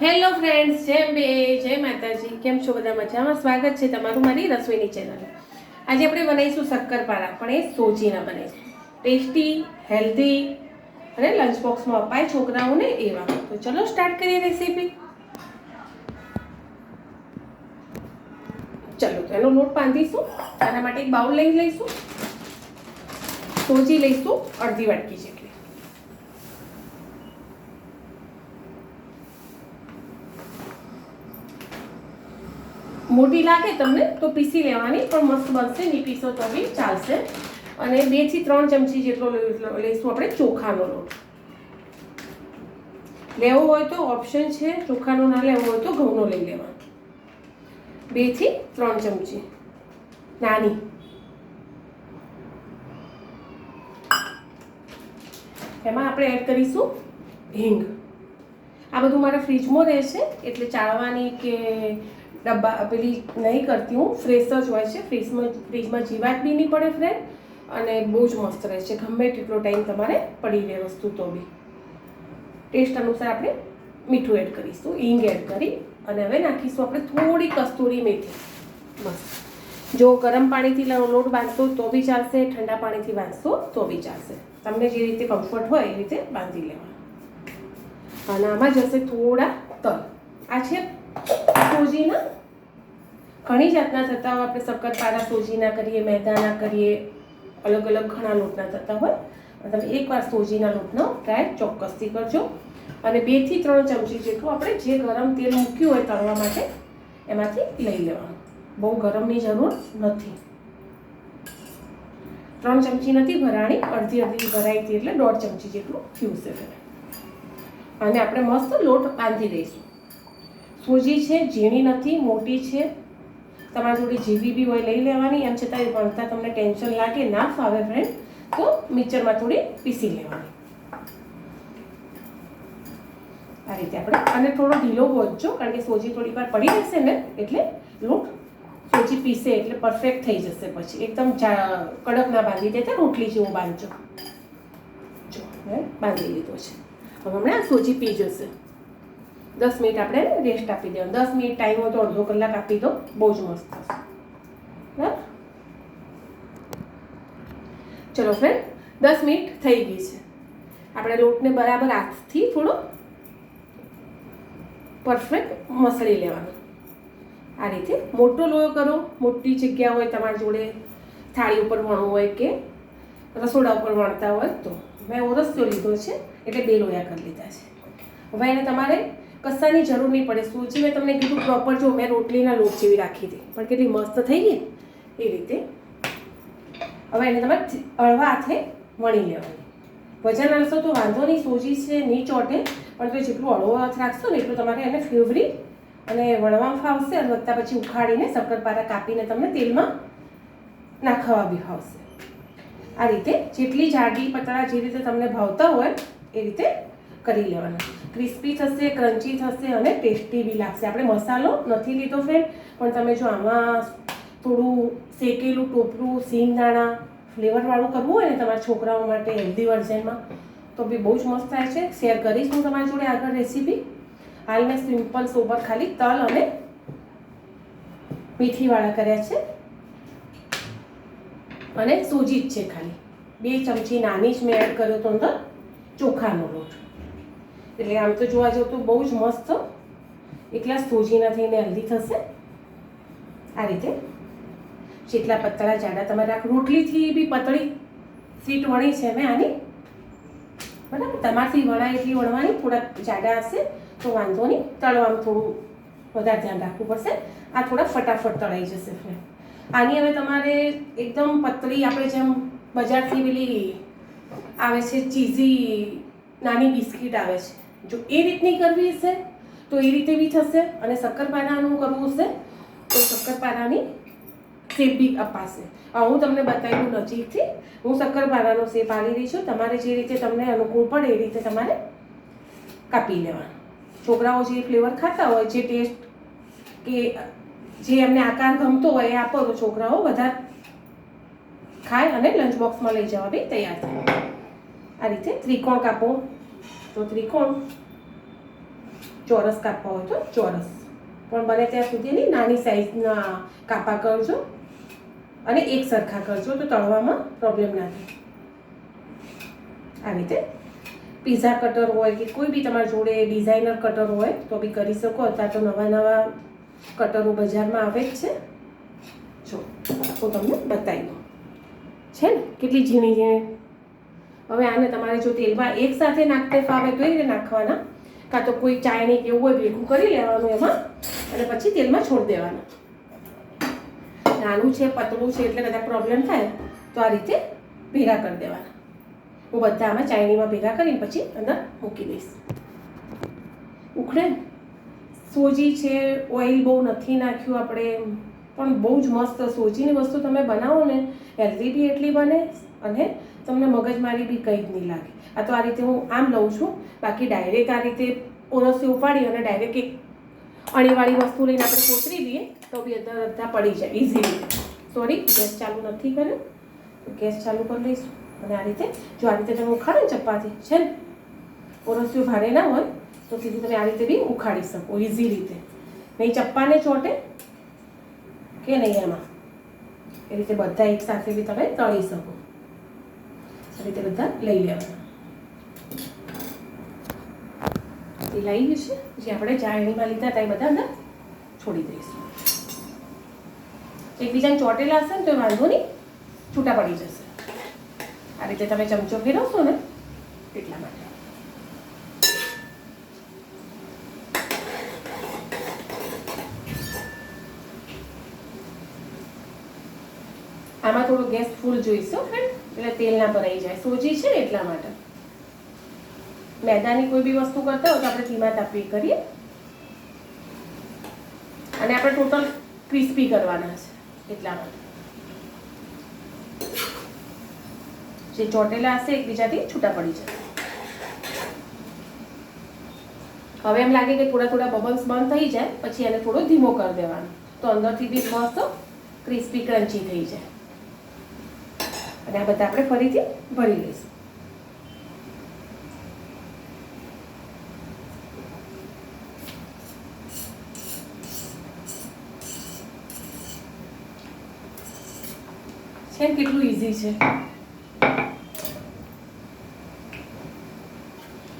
Hello friends જેમ બે જય માતાજી. કેમ છો બધા મજામાં? સ્વાગત છે તમારું મારી રસોઈની ચેનલ આજે આપણે બનાવીશું શક્કરપારા, પણ એ સોજીના બનાવીશું. ટેસ્ટી હેલ્ધી અને લંચ બોક્સમાં અપાય છોકરાઓને એવા. તો ચલો સ્ટાર્ટ કરીએ રેસીપી ચલો, તો એનો લોટ બાંધીશું. આના માટે એક બાઉલ લઈ લઈશું. સોજી લઈશું, અડધી વાટકી જેટલી. મોટી લાગે તમને તો પીસી લેવાની, પણ મસ્ત બનશે નહીં પીસો તો બી ચાલશે. અને બેથી ત્રણ ચમચી જેટલો લઈ- લઈશું આપણે ચોખાનો લોટ. લેવો હોય તો ઓપ્શન છે, ચોખાનો ના લેવો હોય તો ઘઉંનો લઈ લેવાનો. બેથી ત્રણ ચમચી. નાની. એમાં આપણે એડ કરીશું હિંગ. આ બધું મારા ફ્રીજમાં રહે છે એટલે ચાળવાની કે ડબ્બા પેલી નહીં કરતી હું, ફ્રેશ જ હોય છે, ફ્રીજમાં ફ્રીજમાં જીવાત બી નહીં પડે ફ્રેન્ડ અને બહુ જ મસ્ત રહે છે, ગમે તેટલો ટાઈમ તમારે પડી રહે વસ્તુ તો બી. ટેસ્ટ અનુસાર આપણે મીઠું એડ કરીશું, હિંગ એડ કરી અને હવે નાખીશું આપણે થોડી કસ્તુરી મેથી. બસ. જો ગરમ પાણીથી લોટ બાંધશો તો બી ચાલશે, ઠંડા પાણીથી બાંધશો તો બી ચાલશે. તમને જે રીતે કમ્ફર્ટ હોય એ રીતે બાંધી લેવા અને આમાં જશે થોડા તલ. આ છે સોજીના? ઘણી જાતના થતા હોય. આપણે શક્કરપારા સોજીના કરીએ, મેદાના કરીએ, અલગ અલગ ઘણા લોટના થતા હોય. તમે એકવાર સોજીના લોટનો ટ્રાય ચોક્કસથી કરજો. અને બેથી ત્રણ ચમચી જેટલું આપણે જે ગરમ તેલ મૂક્યું હોય તળવા માટે, એમાંથી લઈ લેવાનું. બહુ ગરમની જરૂર નથી. ત્રણ ચમચી નથી ભરાણી, અડધી અડધી ભરાઈ એટલે દોઢ ચમચી જેટલું થયું છે. અને આપણે મસ્ત લોટ બાંધી દઈશું સૂજી છે, ઝીણી નથી, મોટી છે. તમારે થોડી જીવી બી હોય લઈ લેવાની, એમ છતાં ભણતા તમને ટેન્શન લાગે, ના ફાવે ફ્રેન્ડ તો મિક્સરમાં થોડી પીસી લેવાની. આ રીતે આપણે, અને થોડો ઢીલો પહોંચજો કારણ કે સોજી થોડી વાર પડી રહેશે ને, એટલે લોટ સોજી પીસે, એટલે પરફેક્ટ થઈ જશે પછી. એકદમ કડક ના બાંધી દેતા, રોટલી જેવું બાંધજો. જો બાંધી લીધો છે. હવે હમણાં સોજી પી જશે. દસ મિનિટ આપણે રેસ્ટ આપી દેવાનું. દસ મિનિટ ટાઈમ હોય તો અડધો કલાક આપી દો. બહુ જ મસ્ત થશે. બરાબર? ચલો ફ્રેન્ડ દસ મિનિટ થઈ ગઈ છે. આપણે લોટને બરાબર હાથથી થોડો પરફેક્ટ મસળી લેવાનો. આ રીતે મોટો લોયો કરો. મોટી જગ્યા હોય તમારી જોડે થાળી ઉપર વણવું હોય કે રસોડા ઉપર વણતા હોય તો. મેં ઓરસ્યો લીધો છે, એટલે બે લોયા કરી લીધા છે. હવે એને તમારે કશાની જરૂર નહીં પડે. સૂજી મેં તમને કીધું પ્રોપર જો મેં રોટલીના લોટ જેવી રાખી હતી. પણ કેટલી મસ્ત થઈ ગઈ. એ રીતે. હવે એને તમારે હળવા હાથે વણી લેવાની. વજન આવશો તો વાંધો નહીં, સોજી છે, નહીં ચોટે. પણ તો જેટલું હળવો હાથ રાખશો ને એટલું તમારે એને ફેવરી અને વણવામાં ફાવશે અને વધતા પછી ઉખાડીને શક્કરપારા કાપીને તમને તેલમાં નાખવા બી ફાવશે. આ રીતે જેટલી જાડી, પતળા જે રીતે તમને ભાવતા હોય, એ રીતે કરી લેવાના. ક્રિસ્પી થશે ક્રન્ચી થશે અને ટેસ્ટી બી લાગશે. આપણે મસાલો નથી લીધો ફ્રેન્ડ પણ તમે જો આમાં થોડું શેકેલું, ટોપરું સિંગદાણા ફ્લેવરવાળું કરવું હોય ને તમારા છોકરાઓ માટે હેલ્ધી વર્ઝનમાં તો બી બહુ જ મસ્ત થાય છે. શેર કરીશ હું તમારી જોડે આગળ રેસીપી હાલ મેં સિમ્પલ સોબર ખાલી તલ અને મીઠીવાળા કર્યા છે. અને સૂજી જ છે ખાલી. બે ચમચી નાની જ મેં એડ કર્યો તો અંદર ચોખાનો લોટ. એટલે આમ તો જોવા જાવ તો બહુ જ મસ્ત. એટલા સોજીના થઈને હલ્દી થશે. આ રીતે. જેટલા પતળા જાડા તમારે આ રોટલીથી બી પતળી સીટ વણી છે મેં આની. બરાબર? તમારથી વણાય એટલી વણવાની થોડાક જાડા હશે તો વાંધો નહીં. તળવામાં થોડું વધારે ધ્યાન રાખવું પડશે. આ થોડા ફટાફટ તળાઈ જશે આની હવે તમારે એકદમ પતળી આપણે જેમ બજારથી પેલી આવે છે, ચીઝી નાની બિસ્કિટ આવે છે. જો એ રીતની કરવી હશે, તો એ રીતે બી થશે અને શક્કરપારાનું કરવું હશે, તો શક્કરપારાની શેપ બી અપાશે. હું તમને બતાવ્યું નજીકથી, હું શક્કરપારાનો શેપ આવી રહી છું. તમારે જે રીતે તમને અનુકૂળ પડે એ રીતે તમારે કાપી લેવાનું. છોકરાઓ જે ફ્લેવર ખાતા હોય, જે ટેસ્ટ કે જે એમને આકાર ગમતો હોય, એ આપો તો છોકરાઓ વધારે ખાય અને લંચ બોક્સમાં લઈ જવા બી તૈયાર થાય. આ રીતે ત્રિકોણ કાપો. તો ત્રિકોણ ચોરસ કાપવા હોય તો ચોરસ. પણ બને ત્યાં સુધી એની નાની સાઈઝના કાપા કરજો અને એક સરખા કરજો તો તળવામાં પ્રોબ્લેમ ના થાય. આવી રીતે પીઝા કટર હોય કે કોઈ બી તમારા જોડે ડિઝાઇનર કટર હોય તો બી કરી શકો. અત્યારે તો નવા નવા કટરો બજારમાં આવે જ છે. જો હું તમને બતાવી દઉં. છે ને? કેટલી ઝીણી ઝીણી હવે આને તમારે જો તેલમાં એક સાથે નાખતે ફાવે તો એ રીતે નાખવાના. કાં તો કોઈ ચાયણી કે એવું હોય ભેગું કરી લેવાનું એમાં, અને પછી તેલમાં છોડી દેવાનું. નાનું છે પતળું છે, એટલે કદાચ પ્રોબ્લેમ થાય, તો આ રીતે ભેગા કરી દેવાના. હું બધા આમાં ચાયણીમાં ભેગા કરીને પછી અંદર મૂકી દઈશ. ઉખડે. સોજી છે, ઓઇલ બહુ નથી નાખ્યું આપણે. પણ બહુ જ મસ્ત સોજીની વસ્તુ તમે બનાવો ને હેલ્ધી બી એટલી બને અને તમને મગજમારી બી કંઈ જ નહીં લાગે. આ તો આ રીતે હું આમ લઉં છું. બાકી ડાયરેક્ટ આ રીતે ઓરસથી ઉપાડી અને ડાયરેક્ટ એક અણીવાળી વસ્તુ લઈને આપણે કોતરી દઈએ તો બી અડધા અડધા પડી જાય ઇઝીલી સોરી ગેસ ચાલુ નથી કર્યો. ગેસ ચાલુ કરી લઈશું. અને આ રીતે, જો આ રીતે તમે ઉખાડો ને ચપ્પાથી છે ને? ઓરસિયું ભારે ના હોય, તો સીધી તમે આ રીતે બી ઉખાડી શકો ઇઝી રીતે. નહીં, ચપ્પાને ચોટે કે નહીં એમાં? એ રીતે બધા એક સાથે બી તમે તળી શકો. આ રીતે બધા લઈ લેવાના. તે લઈ ગયું છે જે આપણે ચાળણીમાં લીધા હતા એ બધા અંદર છોડી દઈશું. એકબીજાને ચોટેલા હશે ને તો વાંધો નહીં, છૂટા પડી જશે. આ રીતે તમે ચમચો ફેરવશો ને, એટલા માટે. આમાં થોડો ગેસ ફૂલ જોઈશો ફ્રેન્ડ એટલે તેલ ના ભરાઈ જાય. સોજી છે ને એટલા માટે. મેદાની કોઈ બી વસ્તુ કરતા હોય તો આપણે ધીમા તાપી કરીએ. અને આપણે ટોટલ ક્રિસ્પી કરવાના છે, એટલા માટે. જે ચોટેલા હશે, એકબીજાથી છૂટા પડી જશે હવે એમ લાગે કે થોડા થોડા બબલ્સ બંધ થઈ જાય, પછી એને થોડો ધીમો કરી દેવાનો. તો અંદરથી બી મસ્ત ક્રિસ્પી, ક્રન્ચી થઈ જાય. અને આ બધા આપણે ફરીથી ભરી લઈશું. છે કેટલું ઇઝી છે?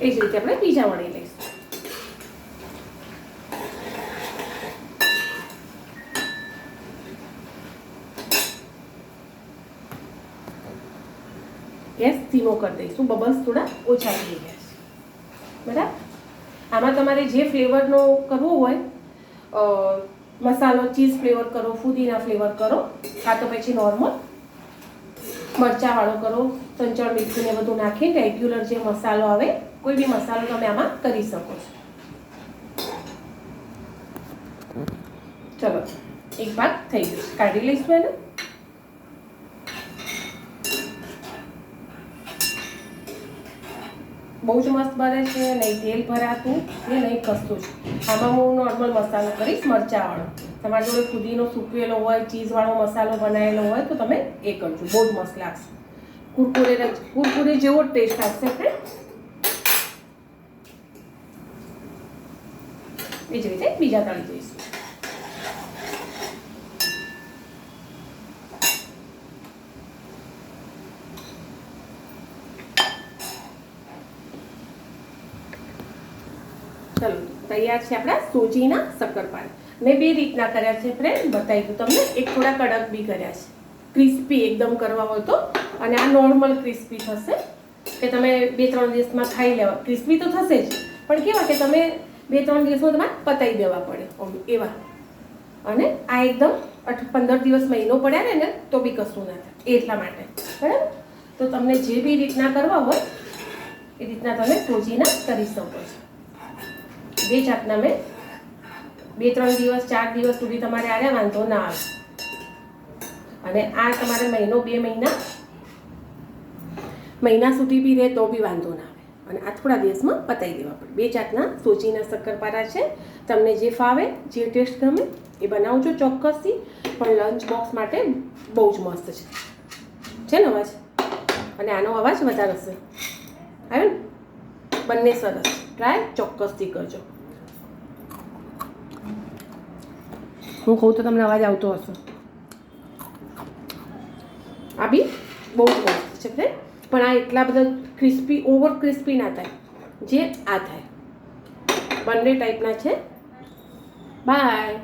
એ જ રીતે આપણે બીજા વણી લઈશું. ગેસ ધીમો કરી દઈશું, બબલ્સ થોડા ઓછા થઈ ગયા છે. બરાબર? આમાં તમારે જે ફ્લેવરનો કરવો હોય મસાલો, ચીઝ ફ્લેવર કરો, ફુદીના ફ્લેવર કરો કાં તો પછી નોર્મલ. મરચાવાળો કરો સંચળ મીઠું ને બધું નાખીને રેગ્યુલર જે મસાલો આવે, કોઈ બી મસાલો તમે આમાં કરી શકો છો. ચલો, એક ભાગ થઈ ગયો કાઢી લઈશું એને. બહુ જ મસ્ત બને છે, નહીં તેલ ભરાતું, ને નહીં કશું જ. આમાં હું નોર્મલ મસાલો કરીશ, મરચાંવાળો. તમારી જોડે ફુદીનો સૂકવેલો હોય, ચીઝવાળો મસાલો બનાવેલો હોય, તો તમે એ કરજો, બહુ જ મસ્ત લાગશે. કુરકુરે કુરકુરે જેવો ટેસ્ટ આવશે ફ્રેન્ડ જ રીતે બીજા તળી જઈશું ચલો તૈયાર છે આપણા સોજીના શક્કરપારા મેં બે રીતના કર્યા છે ફ્રેન્ડ બતાવી દઉં તમને. એક થોડા કડક બી કર્યા છે. ક્રિસ્પી એકદમ કરવા હોય તો. અને આ નોર્મલ ક્રિસ્પી થશે. કે તમે બે ત્રણ દિવસમાં ખાઈ લેવા. ક્રિસ્પી તો થશે જ. પણ કેવા કે તમે બે ત્રણ દિવસમાં તમારે પતાવી દેવા પડે. એવા. અને આ એકદમ અઠ, પંદર દિવસ મહિનો પડ્યા ને, તો બી કશું ના થાય. એટલા માટે. બરાબર? તો તમને જે બી રીતના કરવા હોય, એ રીતના તમે સોજીના કરી શકો છો. બે જાતના મેં. બે, ત્રણ દિવસ, ચાર દિવસ સુધી તમારે આરે વાંધો ના આવે. અને આ તમારે મહિનો, બે મહિના મહિના સુધી બી રહે તો બી વાંધો ના આવે. અને આ થોડા દિવસમાં પતાવી દેવા પડે. બે જાતના સોજીના શક્કરપારા છે. તમને જે ફાવે, જે ટેસ્ટ ગમે, એ બનાવજો ચોક્કસથી. પણ લંચ બોક્સ માટે બહુ જ મસ્ત છે. છે ને અવાજ? અને આનો અવાજ વધારે હશે. આવ્યો ને? બંને સરસ. ટ્રાય ચોક્કસથી કરજો. હું કહું તો તમને અવાજ આવતો હશે. આ બી બહુ ટેસ્ટ છે ફ્રેન્ડ પણ આ એટલા બધા ક્રિસ્પી ઓવર ક્રિસ્પી ના થાય. જે આ થાય. બંને ટાઈપના છે. બાય